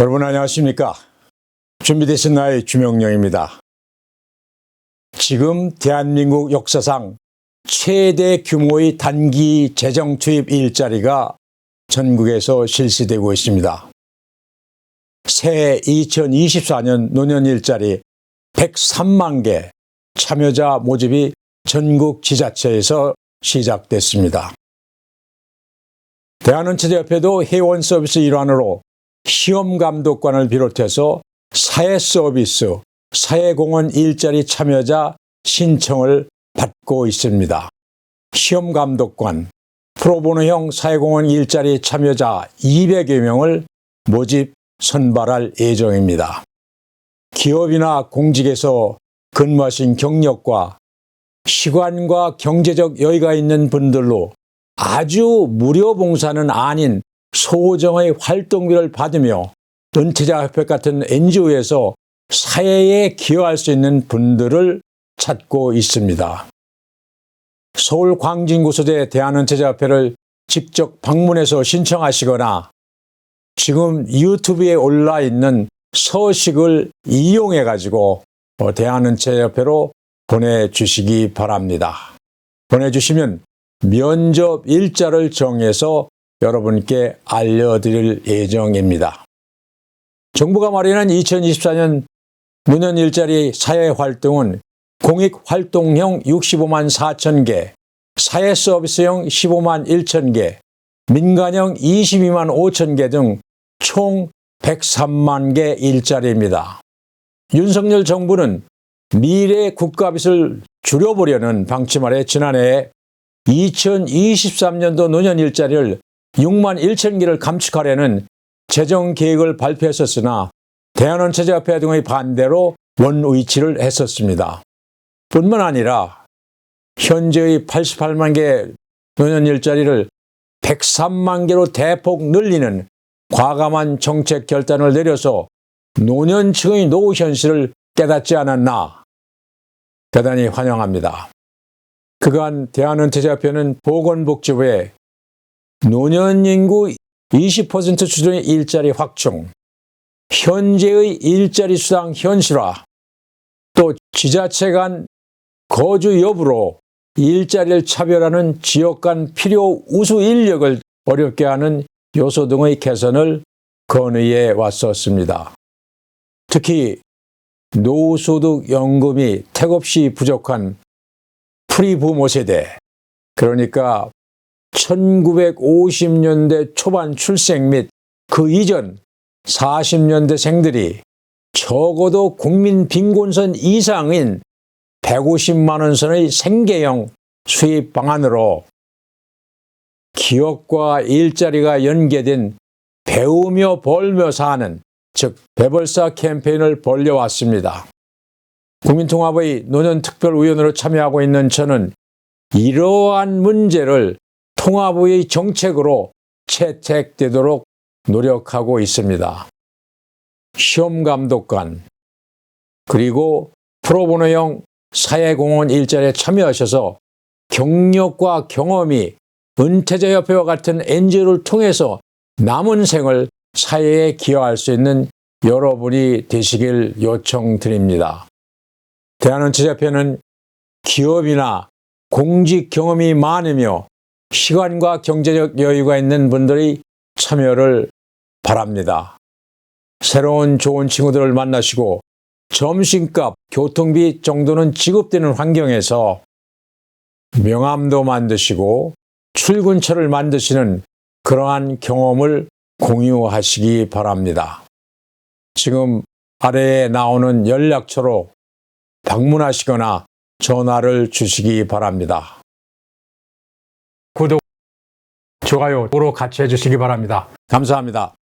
여러분 안녕하십니까? 준비되신 나의 주명령입니다. 지금 대한민국 역사상 최대 규모의 단기 재정 투입 일자리가 전국에서 실시되고 있습니다. 새해 2024년 노년 일자리 103만 개 참여자 모집이 전국 지자체에서 시작됐습니다. 대한은체제협회도 회원 서비스 일환으로 시험 감독관을 비롯해서 사회 서비스, 사회공헌 일자리 참여자 신청을 받고 있습니다. 시험 감독관, 프로보노형 사회공헌 일자리 참여자 200여 명을 모집 선발할 예정입니다. 기업이나 공직에서 근무하신 경력과 시간과 경제적 여유가 있는 분들로 아주 무료 봉사는 아닌 소정의 활동비를 받으며 은퇴자협회 같은 NGO에서 사회에 기여할 수 있는 분들을 찾고 있습니다. 서울 광진구 소재 대한은퇴자협회를 직접 방문해서 신청하시거나 지금 유튜브에 올라 있는 서식을 이용해 가지고 대한은퇴협회로 보내주시기 바랍니다. 보내주시면 면접 일자를 정해서 여러분께 알려드릴 예정입니다. 정부가 마련한 2024년 문연 일자리 사회 활동은 공익 활동형 65만 4천 개, 사회 서비스형 15만 1천 개, 민간형 22만 5천 개 등 총 103만 개 일자리입니다. 윤석열 정부는 미래 국가빚을 줄여보려는 방침 아래 지난해 2023년도 노년 일자리를 6만 1천 개를 감축하려는 재정 계획을 발표했었으나 대한원 체제협회 등의 반대로 원위치를 했었습니다. 뿐만 아니라 현재의 88만 개 노년 일자리를 103만 개로 대폭 늘리는 과감한 정책 결단을 내려서 노년층의 노후 현실을 깨닫지 않았나 대단히 환영합니다. 그간 대한은퇴자협회는 보건복지부에 노년 인구 20% 수준의 일자리 확충, 현재의 일자리 수당 현실화, 또 지자체 간 거주 여부로 일자리를 차별하는 지역 간 필요 우수 인력을 어렵게 하는 요소 등의 개선을 건의해 왔었습니다. 특히 노후소득 연금이 택없이 부족한 프리부모 세대, 그러니까 1950년대 초반 출생 및 그 이전 40년대 생들이 적어도 국민 빈곤선 이상인 150만 원 선의 생계형 수입 방안으로 기업과 일자리가 연계된 배우며 벌며 사는 즉 배벌사 캠페인을 벌려왔습니다. 국민통합의 노년특별위원으로 참여하고 있는 저는 이러한 문제를 통합의 정책으로 채택되도록 노력하고 있습니다. 시험감독관 그리고 프로보노형 사회공헌 일자리에 참여하셔서 경력과 경험이 은퇴자협회와 같은 NGO를 통해서 남은 생을 사회에 기여할 수 있는 여러분이 되시길 요청드립니다. 대한은퇴자협회는 기업이나 공직 경험이 많으며 시간과 경제적 여유가 있는 분들이 참여를 바랍니다. 새로운 좋은 친구들을 만나시고 점심값, 교통비 정도는 지급되는 환경에서 명함도 만드시고 출근처를 만드시는 그러한 경험을 공유하시기 바랍니다. 지금 아래에 나오는 연락처로 방문하시거나 전화를 주시기 바랍니다. 구독, 좋아요, 보러 같이 해주시기 바랍니다. 감사합니다.